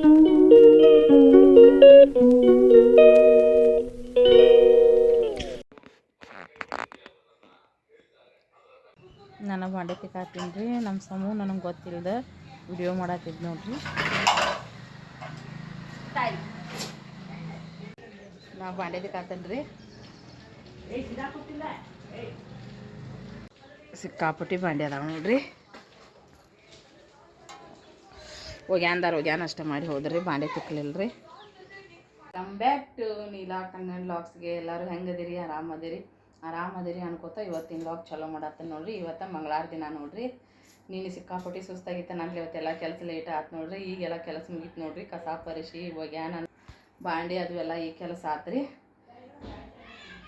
ನಾನು ಬಾಂಡೆ ತಿಕ್ಕಾತೀನಿ ರೀ. ನಮ್ಮ ಸಮೂಹ ನನಗೆ ಗೊತ್ತಿಲ್ಲದ ವಿಡಿಯೋ ಮಾಡತ್ತಿದ್ ನೋಡ್ರಿ. ನಾ ಬಾಂಡೆ ತಿಕ್ಕಾತೇನೆ ರೀ. ಸಿಕ್ಕಾಪಟ್ಟಿ ಬಾಂಡೆ ಅದಾವ ನೋಡ್ರಿ. ಒಗ್ಯಾನ್ದಾರ ಹೋಗ್ಯಾನ ಅಷ್ಟೇ ಮಾಡಿ ಹೋದ್ರಿ, ಬಾಂಡೆ ತಿಕ್ಕಲಿಲ್ಲ ರೀ come back to Neela Kannada ಲಾಕ್ಸ್ಗೆ ಎಲ್ಲರೂ ಹೆಂಗದಿರಿ, ಆರಾಮದಿರಿ? ಆರಾಮದಿರಿ ಅನ್ಕೋತ ಇವತ್ತಿನ ಲಾಗ್ ಚಲೋ ಮಾಡತ್ತ ನೋಡ್ರಿ. ಇವತ್ತು ಮಂಗಳಾರ ದಿನ ನೋಡ್ರಿ. ನೀನು ಸಿಕ್ಕಾಪಟ್ಟಿ ಸುಸ್ತಾಗಿತ್ತ ನಾನು ಇವತ್ತೆಲ್ಲ ಕೆಲಸ ಲೇಟ್ ಆಯ್ತು ನೋಡ್ರಿ. ಈಗೆಲ್ಲ ಕೆಲಸ ಮುಗೀತು ನೋಡ್ರಿ. ಕಸ ಪರಿಶಿ, ಒಗ್ಯಾನ, ಬಾಂಡೆ ಅದು ಎಲ್ಲ ಈ ಕೆಲಸ ಆತ್ರಿ.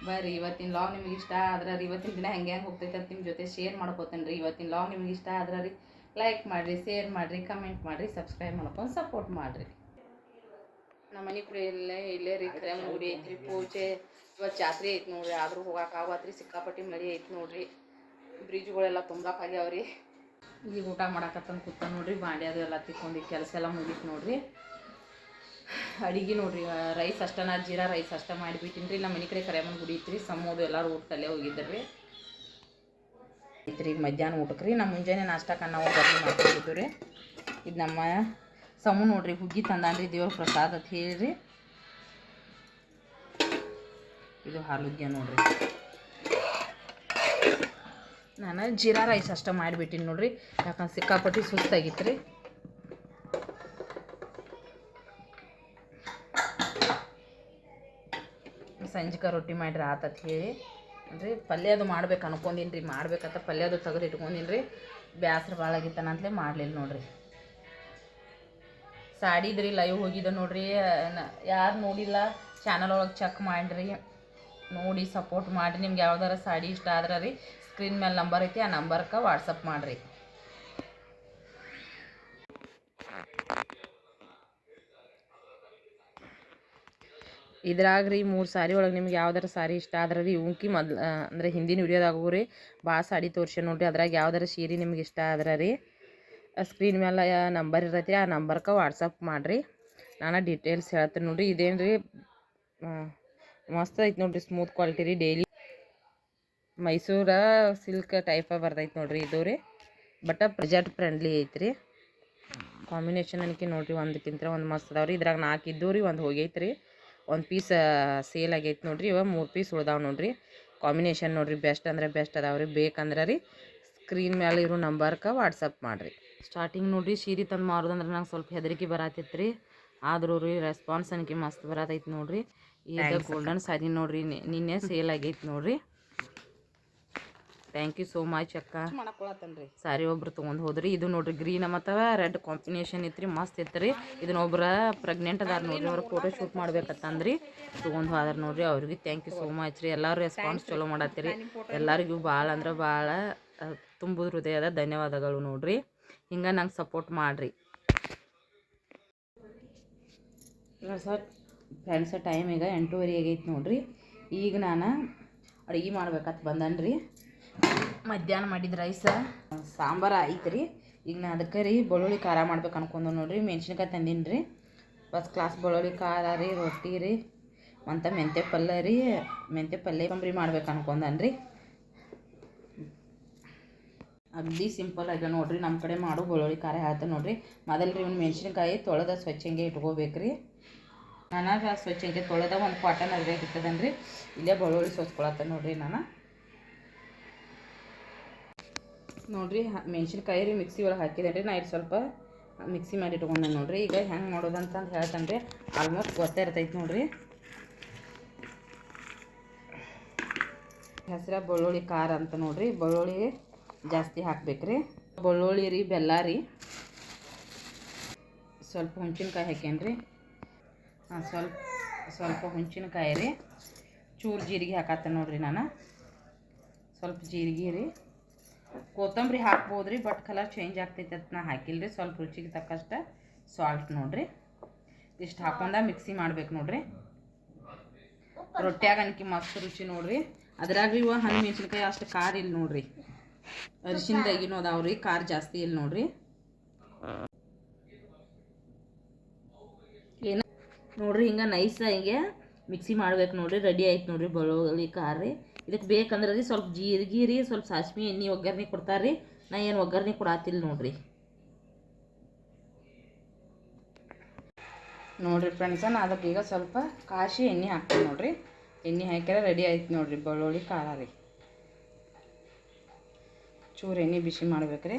ಬರ್ರಿ, ಇವತ್ತಿನ ಲಾಗ್ ನಿಮ್ಗೆ ಇಷ್ಟ ಆದ್ರೆ ಇವತ್ತಿನ ದಿನ ಹೆಂಗೆ ಹೆಂಗೆ ಹೋಗ್ತೈತೆ ನಿಮ್ಮ ಜೊತೆ ಶೇರ್ ಮಾಡ್ಕೋತೇನೆ ರೀ ಇವತ್ತಿನ ಲಾಗ್ ನಿಮ್ಗೆ ಇಷ್ಟ ಆದ್ರೆ ರೀ ಲೈಕ್ ಮಾಡಿರಿ ಶೇರ್ ಮಾಡಿರಿ ಕಮೆಂಟ್ ಮಾಡಿರಿ ಸಬ್ಸ್ಕ್ರೈಬ್ ಮಾಡ್ಕೊಂಡು ಸಪೋರ್ಟ್ ಮಾಡಿರಿ. ನಮ್ಮ ಮನೆ ಕಡೆ ಇಲ್ಲೇ ಇಲ್ಲೇ ರೀ ಕರೆಮ್ ಗುಡಿ ಐತ್ರಿ ಪೂಜೆ ಇವತ್ತು ಜಾತ್ರೆ ಐತೆ ನೋಡ್ರಿ ಆದರೂ ಹೋಗಕ್ಕೆ ಆಗತ್ರಿ ಸಿಕ್ಕಾಪಟ್ಟಿ ಮಳೆ ಐತೆ ನೋಡ್ರಿ. ಬ್ರಿಡ್ಜ್ಗಳೆಲ್ಲ ತುಂಬಕ್ಕೆ ಆಗ್ಯಾವ್ರಿ. ಈಗ ಊಟ ಮಾಡಾಕತ್ತಂದು ಕೂತ ನೋಡ್ರಿ ಬಾಂಡೆ ಅದು ಎಲ್ಲ ತಿಕ್ಕೊಂಡು ಕೆಲಸ ಎಲ್ಲ ಮುಗೀತು ನೋಡ್ರಿ. ಅಡಿಗೆ ನೋಡ್ರಿ ರೈಸ್ ಅಷ್ಟನ ಜೀರಾ ರೈಸ್ ಅಷ್ಟ ಮಾಡಿಬಿಟ್ಟಿನಿ ರೀ ನಮ್ಮ ಮನೆ ಕಡೆ ಕರೆಮನ್ ಗುಡಿ ಐತ್ರಿ ಸಮೋದು ಎಲ್ಲರೂ ಊಟದಲ್ಲೇ ಹೋಗಿದ್ದರು ಐತ್ರಿ ಈಗ ಮಧ್ಯಾಹ್ನ ಊಟಕ್ಕೆ ರೀ. ನಮ್ಮ ಮುಂಜಾನೆ ನಾಷ್ಟಕ್ಕೆ ನಾವು ಬದಲು ರೀ. ಇದು ನಮ್ಮ ಸಮು ನೋಡ್ರಿ, ಹುಗ್ಗಿ ತಂದಾನ್ರಿ ದೇವ್ರ ಪ್ರಸಾದ ಅಂತ ಹೇಳಿರಿ. ಇದು ಹಾಲುಗ್ಯ ನೋಡ್ರಿ. ನಾನು ಜೀರಾ ರೈಸ್ ಅಷ್ಟೇ ಮಾಡಿಬಿಟ್ಟಿನಿ ನೋಡ್ರಿ. ಯಾಕಂದ್ರೆ ಸಿಕ್ಕಾಪಟ್ಟಿ ಸುಸ್ತಾಗಿತ್ತು ರೀ. ಸಂಜಿಕ ರೊಟ್ಟಿ ಮಾಡಿರಿ ಆತತ್ ಹೇಳಿ. ಅಂದರೆ ಪಲ್ಯ ಅದು ಮಾಡ್ಬೇಕು ಅನ್ಕೊಂಡೀನಿ ರೀ ಮಾಡ್ಬೇಕಂತ ಪಲ್ಯ ಅದು ತೆಗೆದು ಇಟ್ಕೊಂಡಿನ್ರಿ. ರೀ ಬ್ಯಾಸ್ರ ಭಾಳ ಮಾಡ್ಲಿಲ್ಲ ಮಾಡಲಿಲ್ಲ ನೋಡ್ರಿ. ಸಾಡಿದ್ರಿ ಲೈವ್ ಹೋಗಿದ್ದೆ ನೋಡ್ರಿ ಯಾರು ನೋಡಿಲ್ಲ ಚಾನಲ್ ಒಳಗೆ ಚೆಕ್ ಮಾಡಿರಿ. ನೋಡಿ ಸಪೋರ್ಟ್ ಮಾಡಿರಿ, ನಿಮ್ಗೆ ಯಾವ್ದಾರ ಸಾಡಿ ಇಷ್ಟ ಆದ್ರೆ ರೀ ಸ್ಕ್ರೀನ್ ಮೇಲೆ ನಂಬರ್ ಐತಿ, ಆ ನಂಬರ್ಗೆ ವಾಟ್ಸಪ್ ಮಾಡಿರಿ. ಇದ್ರಾಗ ರೀ ಮೂರು ಸಾರಿ ಒಳಗೆ ನಿಮ್ಗೆ ಯಾವ್ದಾರ ಸಾರಿ ಇಷ್ಟ ಆದ್ರೆ ರೀ ಇವಂಕಿ ಮೊದ್ಲು ಅಂದರೆ ಹಿಂದಿನ ವಿಡಿಯೋದಾಗು ರೀ ಭಾಳ ಸಾಡಿ ತೋರ್ಸಿ ನೋಡಿರಿ, ಅದ್ರಾಗ ಯಾವ್ದಾರ ಸೀರೆ ನಿಮ್ಗೆ ಇಷ್ಟ ಆದ್ರೆ ರೀ ಸ್ಕ್ರೀನ್ ಮೇಲೆ ನಂಬರ್ ಇರತ್ತೆ ಆ ನಂಬರ್ಗೆ ವಾಟ್ಸಪ್ ಮಾಡಿರಿ, ನಾನು ಡೀಟೇಲ್ಸ್ ಹೇಳ್ತೀನಿ ನೋಡ್ರಿ ಇದೇನು ರೀ ಮಸ್ತ್ ಐತೆ ನೋಡಿರಿ ಸ್ಮೂತ್ ಕ್ವಾಲಿಟಿ ರೀ ಡೈಲಿ ಮೈಸೂರ ಸಿಲ್ಕ್ ಟೈಪ ಬರ್ತೈತೆ ನೋಡಿರಿ ಇದು ರೀ ಬಟ್ ಪ್ರಜೆಟ್ ಫ್ರೆಂಡ್ಲಿ ಐತ್ರಿ ಕಾಂಬಿನೇಷನ್ ಅನ್ಕೆ ನೋಡಿರಿ ಒಂದಕ್ಕಿಂತ ಒಂದು ಮಸ್ತ್ ಅದಾವ ರೀ ಇದ್ರಾಗ ನಾಲ್ಕು ಇದ್ದು ರೀ ಒಂದು ಹೋಗೈತೆ ರೀ ಒಂದು ಪೀಸ್ ಸೇಲ್ ಆಗೈತೆ ನೋಡ್ರಿ. ಇವಾಗ ಮೂರು ಪೀಸ್ ಉಳ್ದಾವೆ ನೋಡ್ರಿ. ಕಾಂಬಿನೇಷನ್ ನೋಡ್ರಿ. ಬೆಸ್ಟ್ ಅಂದ್ರೆ ಬೆಸ್ಟ್ ಅದಾವೆ ರೀ. ಬೇಕಂದ್ರೆ ರೀ ಸ್ಕ್ರೀನ್ ಮೇಲೆ ಇರೋ ನಂಬರ್ಗೆ ವಾಟ್ಸಪ್ ಮಾಡಿರಿ. ಸ್ಟಾರ್ಟಿಂಗ್ ನೋಡ್ರಿ ಸೀರೆ ತಂದು ಮಾರೋದಂದ್ರೆ ನಂಗೆ ಸ್ವಲ್ಪ ಹೆದರಿಕೆ ಬರತ್ತಿತ್ತು ರೀ. ಆದರೂ ರೀ ರೆಸ್ಪಾನ್ಸ್ ಅನ್ಕೆ ಮಸ್ತ್ ಬರತೈತೆ ನೋಡ್ರಿ. ಈಗ ಗೋಲ್ಡನ್ ಸಾರಿ ನೋಡ್ರಿ ನಿನ್ನೆ ಸೇಲ್ ಆಗೈತೆ ನೋಡ್ರಿ. ಥ್ಯಾಂಕ್ ಯು ಸೋ ಮಚ್ ಅಕ್ಕ. ಮಾಡ್ಕೊಳತ್ತನ್ರಿ. ಸಾರಿ ಒಬ್ರು ತೊಗೊಂಡು ಹೋದ್ರಿ. ಇದು ನೋಡ್ರಿ ಗ್ರೀನ್ ಮತ್ತು ರೆಡ್ ಕಾಂಬಿನೇಷನ್ ಇತ್ತು ರೀ ಮಸ್ತ್ ಇತ್ತು ರೀ ಇದನ್ನ ಒಬ್ರ ಪ್ರೆಗ್ನೆಂಟ್ ಅದಾರ ನೋಡ್ರಿ ಅವ್ರ ಫೋಟೋ ಶೂಟ್ ಮಾಡ್ಬೇಕತ್ತಂದ್ರಿ. ತೊಗೊಂಡು ಹೋದ್ರೆ ನೋಡ್ರಿ ಅವ್ರಿಗೆ ಥ್ಯಾಂಕ್ ಯು ಸೋ ಮಚ್ ರೀ. ಎಲ್ಲರೂ ರೆಸ್ಪಾನ್ಸ್ ಚಲೋ ಮಾಡತ್ತೀರಿ. ಎಲ್ಲರಿಗೂ ಭಾಳ ಅಂದ್ರೆ ಭಾಳ ತುಂಬ ಹೃದಯದ ಧನ್ಯವಾದಗಳು ನೋಡ್ರಿ. ಹಿಂಗೆ ನಂಗೆ ಸಪೋರ್ಟ್ ಮಾಡಿರಿ. ಸರ್. ಫ್ರೆಂಡ್ಸ್ ಟೈಮ್ ಈಗ ಎಂಟೂವರೆ ಆಗೈತೆ ನೋಡ್ರಿ. ಈಗ ನಾನು ಅಡುಗೆ ಮಾಡ್ಬೇಕಂತ ಬಂದನ್ರಿ. ಮಧ್ಯಾಹ್ನ ಮಾಡಿದ ರೈಸ. ಸಾಂಬಾರು ಆಯ್ತು ರೀ ಈಗ ನಾ ಅದಕ್ಕೆ ರೀ ಬೆಳ್ಳುಳ್ಳಿ ಖಾರ ಮಾಡ್ಬೇಕು ಅನ್ಕೊಂಡು ನೋಡಿರಿ, ಮೆಣ್ಸಿನ್ಕಾಯಿ ತಂದೀನಿ ರೀ ಫಸ್ಟ್ ಕ್ಲಾಸ್ ಬೆಳ್ಳುಳ್ಳಿ ಖಾರ ರೀ, ರೊಟ್ಟಿ ರೀ, ಮತ್ತು ಮೆಂತ್ಯ ಪಲ್ಯ ರೀ, ಮೆಂತ್ಯ ಪಲ್ಯ ಬಂಬ್ರಿ ಮಾಡ್ಬೇಕು ಅನ್ಕೊಂಡನ್ರಿ. ಅಗದಿ ಸಿಂಪಲ್ ಆಗಿದೆ ನೋಡಿರಿ ನಮ್ಮ ಕಡೆ ಮಾಡು ಬೆಳ್ಳುಳ್ಳಿ ಖಾರ ಹೇಳ್ತ ನೋಡಿರಿ. ಮೊದಲು ರೀ ಒಂದು ಮೆಣಸಿನ್ಕಾಯಿ ತೊಳೆದ ಸ್ವಚ್ಛಂಗೆ ಇಟ್ಕೋಬೇಕು ರೀ ನಾನು ಸ್ವಚ್ಛಂಗೆ ತೊಳೆದ ಒಂದು ಕಾಟನ್ ಅರ್ಧ ಇರ್ತದನ್ರಿ ಇಲ್ಲೇ ಬೆಳ್ಳುಳ್ಳಿ ಸೋಸ್ಕೊಳತ್ತ ನೋಡಿರಿ ನಾನು. ನೋಡ್ರಿ ಮೆಣಸಿನ್ಕಾಯಿ ರೀ ಮಿಕ್ಸಿ ಒಳಗೆ ಹಾಕಿದೆ ರೀ ನಾ ಇದು ಸ್ವಲ್ಪ ಮಿಕ್ಸಿ ಮಾಡಿ ಇಟ್ಕೊಂಡೆ ನೋಡಿರಿ. ಈಗ ಹೆಂಗೆ ಮಾಡೋದಂತಂದು ಹೇಳ್ತೇನೆ ರೀ ಆಲ್ಮೋಸ್ಟ್ ಗೊತ್ತೇ ಇರ್ತೈತೆ ನೋಡಿರಿ. ಹೆಸ್ರ ಬೆಳ್ಳುಳ್ಳಿ ಖಾರ ಅಂತ ನೋಡಿರಿ. ಬೆಳ್ಳುಳ್ಳಿ ಜಾಸ್ತಿ ಹಾಕ್ಬೇಕ್ರಿ. ಬೆಳ್ಳುಳ್ಳಿ ರೀ, ಬೆಲ್ಲ ರೀ. ಸ್ವಲ್ಪ ಹುಂಚಿನ್ಕಾಯಿ ರೀ ಹಾಂ, ಸ್ವಲ್ಪ ಸ್ವಲ್ಪ ಹುಣಸಿನ್ಕಾಯಿ ರೀ. ಚೂರು ಜೀರಿಗೆ ಹಾಕತ್ತೆ ನೋಡಿರಿ ನಾನು. ಸ್ವಲ್ಪ ಜೀರಿಗೆ ರೀ. ಕೊತ್ತಂಬರಿ ಹಾಕ್ಬೋದ್ರಿ ಬಟ್ ಕಲರ್ ಚೇಂಜ್ ಆಗ್ತೈತೆ ಅಂತ ನಾ ಸ್ವಲ್ಪ ರುಚಿಗೆ ತಕ್ಕಷ್ಟ ಸಾಲ್ಟ್ ನೋಡ್ರಿ. ಇಷ್ಟು ಹಾಕೊಂಡ ಮಿಕ್ಸಿ ಮಾಡ್ಬೇಕು ನೋಡ್ರಿ. ರೊಟ್ಯಾಗ ಅನ್ಕಿ ಮಸ್ತ್ ರುಚಿ ನೋಡ್ರಿ. ಅದ್ರಾಗ ಇವ ಹಣ್ಣು ಮೆಣಸಿನ್ಕಾಯಿ ಅಷ್ಟು ಖಾರ ಇಲ್ಲ ನೋಡ್ರಿ. ಅರಿಶಿನ್ದಾಗಿನೂ ಅದಾವ್ರಿ ಖಾರ ಜಾಸ್ತಿ ಇಲ್ಲ ನೋಡ್ರಿ. ನೋಡ್ರಿ, ಹಿಂಗ ನೈಸ್ ಹಿಂಗೆ ಮಿಕ್ಸಿ ಮಾಡ್ಬೇಕು ನೋಡ್ರಿ. ರೆಡಿ ಆಯ್ತು ನೋಡ್ರಿ ಬರೋಲಿ ಖಾರ ರೀ. ಇದಕ್ಕೆ ಬೇಕಂದ್ರೆ ರೀ ಸ್ವಲ್ಪ ಜೀರಿಗೆ ರೀ, ಸ್ವಲ್ಪ ಸಾಸ್ಮಿ ಎಣ್ಣೆ ಒಗ್ಗರಣೆ ಕೊಡ್ತಾರೆ ರೀ ನಾ ಏನು ಒಗ್ಗರಣೆ ಕೊಡಾತಿಲ್ಲ ನೋಡ್ರಿ. ನೋಡಿರಿ ಫ್ರೆಂಡ್ಸ ನಾ ಅದಕ್ಕೆ ಈಗ ಸ್ವಲ್ಪ ಕಾಶಿ ಎಣ್ಣೆ ಹಾಕ್ತೀನಿ ನೋಡಿರಿ. ಎಣ್ಣೆ ಹಾಕಿದ್ರೆ ರೆಡಿ ಆಯ್ತು ನೋಡಿರಿ, ಬೆಳ್ಳುಳ್ಳಿ ಖಾರ ರೀ. ಚೂರು ಎಣ್ಣೆ ಬಿಸಿ ಮಾಡ್ಬೇಕ್ರಿ.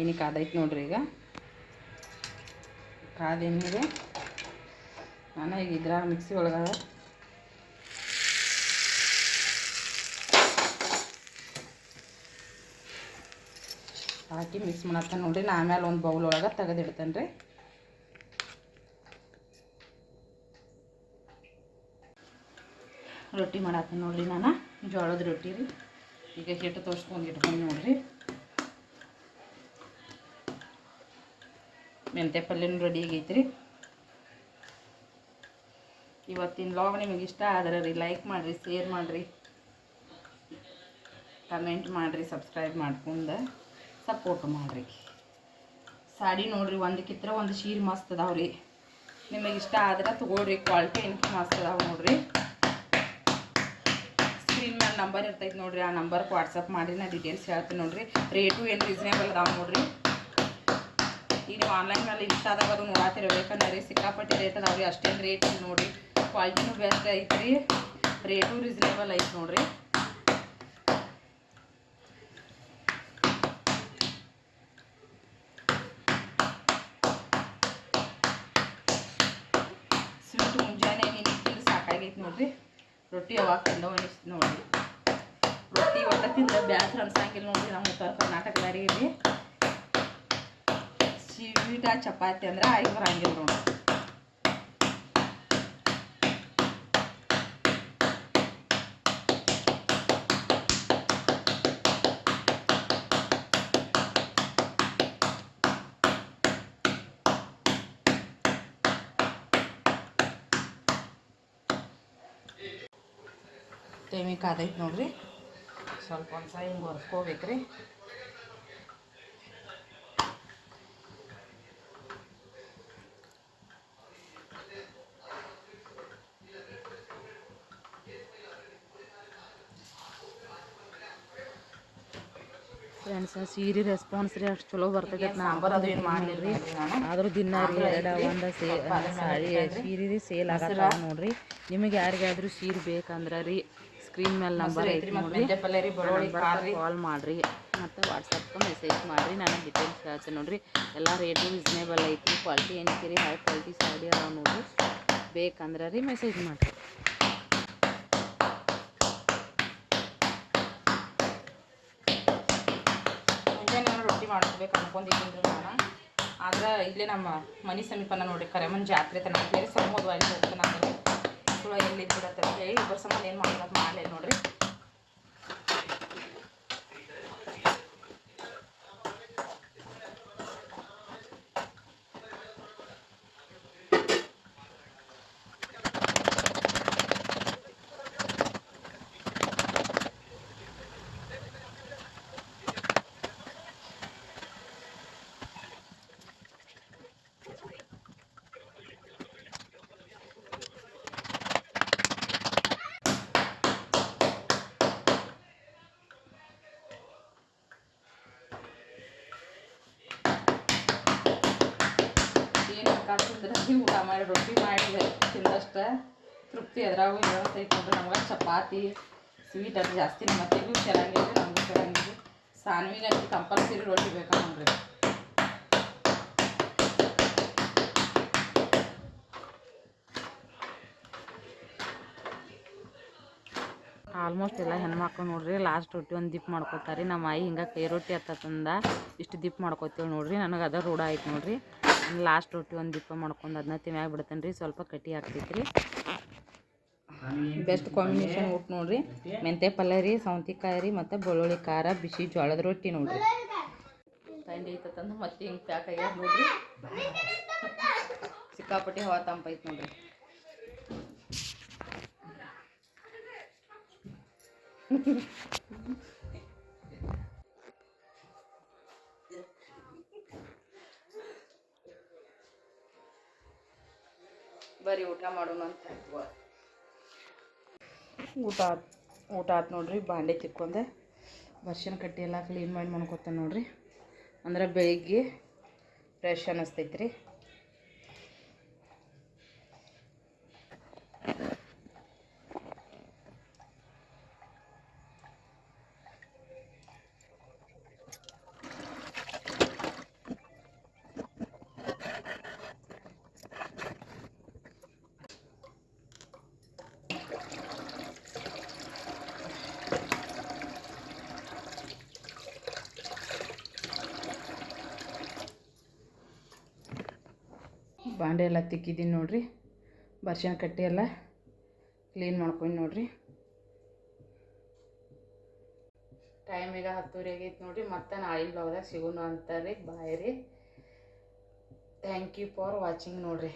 ಎಣ್ಣೆ ಕಾದೈತೆ ನೋಡ್ರಿ ಈಗ. ಕಾದ ಎಣ್ಣೆಗೆ ನಾನು ಈಗ ಇದ್ರ ಮಿಕ್ಸಿ ಒಳಗೆ ಹಾಕಿ ಮಿಕ್ಸ್ ಮಾಡತ್ತ ನೋಡ್ರಿ. ನಾ ಆಮೇಲೆ ಒಂದು ಬೌಲ್ ಒಳಗೆ ತೆಗೆದಿಡ್ತೇನೆ ರೀ. ರೊಟ್ಟಿ ಮಾಡತ್ತೀನಿ ನೋಡ್ರಿ ನಾನು. ಜೋಳದ ರೊಟ್ಟಿ ರೀ. ಈಗ ಹಿಟ್ಟು ತೋರಿಸ್ಕೊಂಡು ಇಟ್ಕೊಂಡು ನೋಡ್ರಿ. ಮೆಂತ್ಯ ಪಲ್ಯನೂ ರೆಡಿ ಆಗೈತ್ರಿ. ಇವತ್ತಿನ ಲಾಗ್ ನಿಮಗೆ ಇಷ್ಟ ಆದ್ರೆ ರೀ ಲೈಕ್ ಮಾಡಿರಿ ಶೇರ್ ಮಾಡಿರಿ. ಕಮೆಂಟ್ ಮಾಡಿರಿ ಸಬ್ಸ್ಕ್ರೈಬ್ ಮಾಡ್ಕೊಂಡು ಸಪೋರ್ಟ್ ಮಾಡಿರಿ. ಸಾಡಿ ನೋಡ್ರಿ, ಒಂದಕ್ಕಿತ್ರ ಒಂದು ಸೀರೆ ಮಸ್ತ್ ಅದಾವ್ರಿ ನಿಮಗೆ ಇಷ್ಟ ಆದ್ರೆ ತೊಗೊಳ್ರಿ ಕ್ವಾಲಿಟಿ ಏನಕ್ಕೆ ಮಸ್ತ್ ಅದಾವ ನೋಡಿರಿ. ಸ್ಕ್ರೀನ್ ಮೇಲೆ ನಂಬರ್ ಇರ್ತೈತೆ ನೋಡಿರಿ, ಆ ನಂಬರ್ಗೆ ವಾಟ್ಸಪ್ ಮಾಡಿ ನಾ ಡೀಟೇಲ್ಸ್ ಹೇಳ್ತೀನಿ ನೋಡಿರಿ. ರೇಟು ಏನು ರೀಸನೇಬಲ್ ಅದಾವೆ ನೋಡಿರಿ. ಈಗ ನೀವು ಆನ್ಲೈನ್ ಮೇಲೆ ಆದಾಗ ಅದು ನೋಡಾತಿರ್ಬೇಕಂದ್ರೆ ಸಿಕ್ಕಾಪಟ್ಟೆ ರೇಟ್ ಅದಾವ ರೀ, ಅಷ್ಟೇನು ರೇಟ್ ನೋಡ್ರಿ. ಕ್ವಾಲಿಟಿನೂ ಬೆಸ್ಟ್ ಐತ್ರಿ. ರೇಟು ರೀಸನೇಬಲ್ ಐತೆ ನೋಡ್ರಿ. ಸ್ವೀಟ್ ಮುಂಜಾನೆ ನಿನ್ನ ಸಾಕಾಗೈತೆ ನೋಡ್ರಿ. ರೊಟ್ಟಿ ಯಾವಾಗ ತಿಂದವ ಅನಿಸ್ತು ನೋಡ್ರಿ. ರೊಟ್ಟಿ ಒಟ್ಟ ತಿಂದ ಬ್ಯಾಸ್ರ ಅನ್ಸಂಗಿಲ್ಲ ನೋಡ್ರಿ ನಮ್ಮ ಉತ್ತರ ಕರ್ನಾಟಕದಾರಿಗೆ ಸ್ವೀಟ ಚಪಾತಿ ಅಂದ್ರೆ ಐದು ಬರಂಗಿಲ್ಲ ನೋಡ್ರಿ. ತೇಮಿ ಕಾದೈತೆ ನೋಡ್ರಿ. ಸ್ವಲ್ಪ ಒಂದು ಸಾರಿ ಹಿಂಗೆ ಒರ್ಸ್ಕೋಬೇಕ್ರಿ. ಫ್ರೆಂಡ್ಸ್ ಸೀರೆ ರೆಸ್ಪಾನ್ಸ್ ರೀ ಅಷ್ಟು ಚಲೋ ಬರ್ತೈತೆ ನಾ ಅದು ಏನು ಮಾಡಿರಿ ಆದರೂ ದಿನ ರೀ ಎರಡು ಒಂದು ಸೇ ಸಾರಿ ಸೀರೆ ರೀ ಸೇಲ್ ಆಗತ್ತೆ ನೋಡಿರಿ. ನಿಮಗೆ ಯಾರಿಗಾದ್ರೂ ಸೀರೆ ಬೇಕಂದ್ರೆ ರೀ ಸ್ಕ್ರೀನ್ ಮೇಲೆ ನಂಬರ್ ಐತ್ರಿ ನೋಡ್ರಿ. ಕಾಲ್ ಮಾಡಿರಿ. ಮತ್ತು ವಾಟ್ಸಪ್ಗೆ ಮೆಸೇಜ್ ಮಾಡಿರಿ ನಾನು ಡೀಟೇಲ್ಸ್ ಹೇಳ್ತೀನಿ ನೋಡ್ರಿ. ಎಲ್ಲ ರೇಟು ರೀಸನೇಬಲ್ ಐತಿ ಕ್ವಾಲಿಟಿ ಏನಕ್ಕೆ ರೀ ಹೈ ಕ್ವಾಲಿಟಿ ಸಾಡಿ ಅದಾವ ನೋಡ್ರಿ. ಬೇಕಂದ್ರೆ ರೀ ಮೆಸೇಜ್ ಮಾಡಿರಿ. ರೊಟ್ಟಿ ಮಾಡ್ಕೋಬೇಕು ಅನ್ಕೊಂಡಿದ್ದೀನಿ ನಾನು. ಆದ್ರೆ ಇಲ್ಲೇ ನಮ್ಮ ಮನೆ ಸಮೀಪನ ನೋಡ್ರಿ ಕರೆಮನ್ ಜಾತ್ರೆ ತನಕ. ಅಂತೇಳಿ ಸಮೋದು ಅಲ್ಲಿ ಹೋಗ್ತಾನೆ ಅಂದ್ರೆ ಎಲ್ಲಿ ಬಿಡತ್ತೆ ಹೇಳಿ ಇಬ್ಬರು ಸಂಬಂಧ ಏನು ಮಾಡೋದು ಮಾಡಲೇ ನೋಡ್ರಿ ಏನು ತಿಂದ್ರೆ ಊಟ ಮಾಡಿ, ರೊಟ್ಟಿ ಮಾಡಿ ತಿಂದಷ್ಟು ತೃಪ್ತಿ ಅದ್ರಾಗೂ ವ್ಯವಸ್ಥೆ ಇಟ್ಕೊಂಡ್ರೆ ನಮ್ಗೆ ಚಪಾತಿ ಸ್ವೀಟ್ ಅದು ಜಾಸ್ತಿ. ನಮ್ಮ ಅತ್ತೆಗೂ ಚೆನ್ನಾಗಿಲ್ಲ ನಮಗೂ ಚೆನ್ನಾಗಿಲ್ಲ ಸಾನ್ವಿಗೆ ಅಂತ ಕಂಪಲ್ಸರಿ ರೊಟ್ಟಿ ಬೇಕಾ ನೋಡ್ರಿ ಆಲ್ಮೋಸ್ಟ್ ಎಲ್ಲ ಹೆಣ್ಮಕ್ಳು ನೋಡ್ರಿ ಲಾಸ್ಟ್ ರೊಟ್ಟಿ ಒಂದು ದಿಪ್ ಮಾಡ್ಕೊತಾರೆ ನಮ್ಮ ಆಯಿ ಹಿಂಗೆ ಕೈ ರೊಟ್ಟಿ ಹತ್ತಂದ ಇಷ್ಟು ದಿಪ್ ಮಾಡ್ಕೊತೀವಿ ನೋಡ್ರಿ. ನನಗೆ ಅದ ರೂಢ ಆಯ್ತು ನೋಡ್ರಿ. ಲಾಸ್ಟ್ ರೊಟ್ಟಿ ಒಂದು ದಿಪ್ಪ ಮಾಡ್ಕೊಂಡು ಅದನ್ನ ತಿಮ್ಯಾಗ ಬಿಡ್ತೇನೆ ರೀ. ಸ್ವಲ್ಪ ಕಟ್ಟಿ ಆಗ್ತೈತೆ ರೀ ಬೆಸ್ಟ್ ಕಾಂಬಿನೇಷನ್ ಊಟ ನೋಡಿರಿ. ಮೆಂತೆ ಪಲ್ಯ ರೀ, ಸೌಂತಿಕಾಯಿ ರೀ, ಮತ್ತು ಬೆಳ್ಳುಳ್ಳಿ ಖಾರ, ಬಿಸಿ ಜೋಳದ ರೊಟ್ಟಿ ನೋಡ್ರಿ. ತಂಡಿ ಐತಂದ್ರೆ ಮತ್ತೆ ಹಿಂಗೆ ಪ್ಯಾಕ್ ಆಗ್ಯಾರ ನೋಡ್ರಿ. ಸಿಕ್ಕಾಪಟ್ಟಿ ಹವಾ ತಂಪೈತೆ ನೋಡ್ರಿ. ಬರೀ ಊಟ ಮಾಡೋಣ ಅಂತ ಊಟ ಆತ್, ಊಟ ಆತು ನೋಡ್ರಿ, ಬಾಂಡೆ ತಿಕ್ಕೊಂಡೆ ಬರ್ಷನ್ ಕಟ್ಟಿ ಎಲ್ಲ ಕ್ಲೀನ್ ಮಾಡಿ ಮಾಡ್ಕೊತಾನೆ ನೋಡ್ರಿ. ಅಂದ್ರೆ ಬೆಳಿಗ್ಗೆ ಫ್ರೆಶ್ ಅನ್ನಿಸ್ತೈತೆ ರೀ ಬಾಂಡೆ ಎಲ್ಲ ತಿಕ್ಕಿದ್ದೀನಿ ನೋಡಿರಿ. ಬರ್ಶನ ಕಟ್ಟಿ ಎಲ್ಲ ಕ್ಲೀನ್ ಮಾಡ್ಕೊಂಡು ನೋಡಿರಿ. ಟೈಮ್ ಈಗ ಹತ್ತೂರಿ ಆಗೈತೆ ನೋಡಿರಿ. ಮತ್ತೆ ನಾಳೆ ಬ್ಲಾಗ್ದಾಗ ಸಿಗೋಣ ಅಂತಾರೆ ಬಾಯ್ ರೀ. ಥ್ಯಾಂಕ್ ಯು ಫಾರ್ ವಾಚಿಂಗ್ ನೋಡಿರಿ.